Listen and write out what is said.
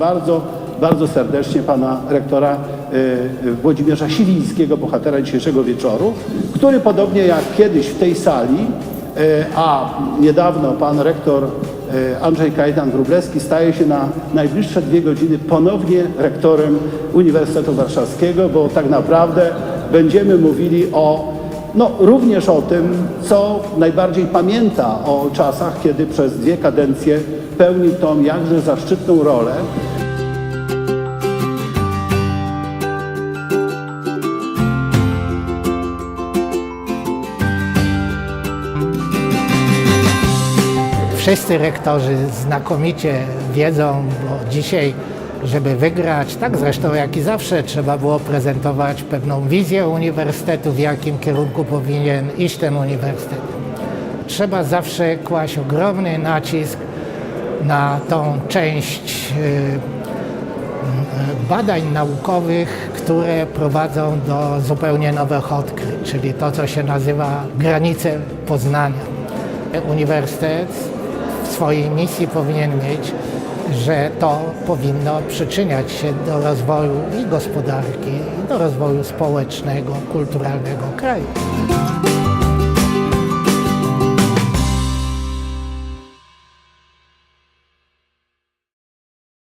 bardzo, bardzo serdecznie pana rektora y, Włodzimierza Siwińskiego, bohatera dzisiejszego wieczoru, który podobnie jak kiedyś w tej sali, y, a niedawno pan rektor Andrzej Kajtan Wróblewski staje się na najbliższe dwie godziny ponownie rektorem Uniwersytetu Warszawskiego, bo tak naprawdę będziemy mówili o no, również o tym, co najbardziej pamięta o czasach, kiedy przez dwie kadencje pełnił tą jakże zaszczytną rolę. Wszyscy rektorzy znakomicie wiedzą, bo dzisiaj, żeby wygrać, tak zresztą jak i zawsze, trzeba było prezentować pewną wizję uniwersytetu, w jakim kierunku powinien iść ten uniwersytet. Trzeba zawsze kłaść ogromny nacisk na tą część y, badań naukowych, które prowadzą do zupełnie nowych odkryć, czyli to, co się nazywa granice poznania. Uniwersytet swojej misji powinien mieć, że to powinno przyczyniać się do rozwoju i gospodarki, i do rozwoju społecznego, kulturalnego kraju.